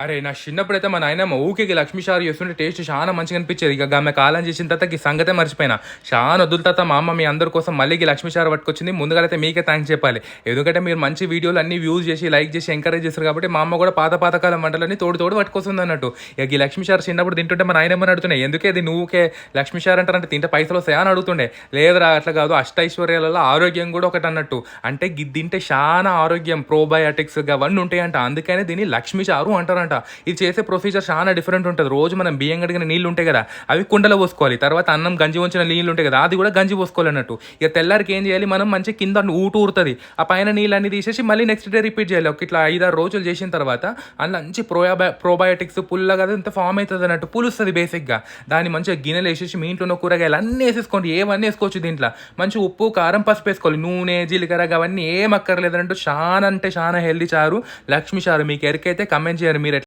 అరే నా చిన్నప్పుడైతే మా నాయనమ్మ ఊరికి లక్ష్మీ షారు చేస్తుంటే టేస్ట్ చాలా మంచిగా అనిపించేది. ఇక ఆమె కాలం చేసిన తర్వాత ఈ సంగతే మర్చిపోయినా. చాలా వదులు తర్వాత మా అమ్మ మీ అందరి కోసం మళ్ళీ లక్ష్మీ షారు పట్టుకొచ్చింది. ముందుగా అయితే మీకే థ్యాంక్స్ చెప్పాలి. ఎందుకంటే మీరు మంచి వీడియోలు అన్ని వ్యూస్ చేసి లైక్ చేసి ఎంకరేజ్ చేస్తారు కాబట్టి మా అమ్మ కూడా పాత పాతకాలం వంటలన్నీ తోడు తోడు పట్టుకొస్తుంది అన్నట్టు. ఇక ఈ లక్ష్మీ షారు చిన్నప్పుడు తింటుంటే మా నాయనమ్మని అడుగుతున్నాయి. ఎందుకే ఇది నువ్వుకే లక్ష్మీ షారు అంటారంటే తింటే పైసలు వస్తాయా అని అడుగుతుండే. లేదురా అట్లా కాదు. అష్టైశ్వర్యాలలో ఆరోగ్యం కూడా ఒకటి అన్నట్టు. అంటే గి- తింటే చాలా ఆరోగ్యం. ప్రోబయాటిక్స్ అవన్నీ ఉంటాయంట. అందుకనే దీన్ని లక్ష్మీ చారు అంటారంట ఇది చేసే ప్రొసీజర్ చాలా డిఫరెంట్ ఉంటుంది. రోజు మనం బియ్యం కడిగిన నీళ్ళు ఉంటాయి కదా అవి కుండలో పోసుకోవాలి. తర్వాత అన్నం గంజి వంచిన నీళ్ళు ఉంటాయి కదా అది కూడా గంజి పోసుకోవాలి అన్నట్టు ఇక తెల్లారికి ఏం చేయాలి మనం? మంచి కింద ఊటు ఊరుతుంది. ఆ పైన నీళ్ళన్ని తీసేసి మళ్ళీ నెక్స్ట్ డే రిపీట్ చేయాలి. ఒక ఇట్లా ఐదారు రోజులు చేసిన తర్వాత అందులో మంచి ప్రోయాబా ప్రోబయోటిక్స్ పుల్లగా అది ఇంత ఫామ్ అవుతుంది అన్నట్టు పులుస్తుంది బేసిక్గా దాన్ని మంచిగా గిన్నెలు వేసేసి మీ ఇంట్లో ఉన్న కూరగాయలు అన్నీ వేసేసుకోండి. ఏవన్నీ వేసుకోవచ్చు దీంట్లో? మంచి ఉప్పు కారం పసుపు వేసుకోవాలి. నూనె జీలకర్ర అవన్నీ ఏం అక్కర్లేదంటూ చాలా అంటే చాలా హెల్దీ చారు. లక్ష్మీ చారు మీకు ఎరికైతే కమెంట్ చేయాలి మీరు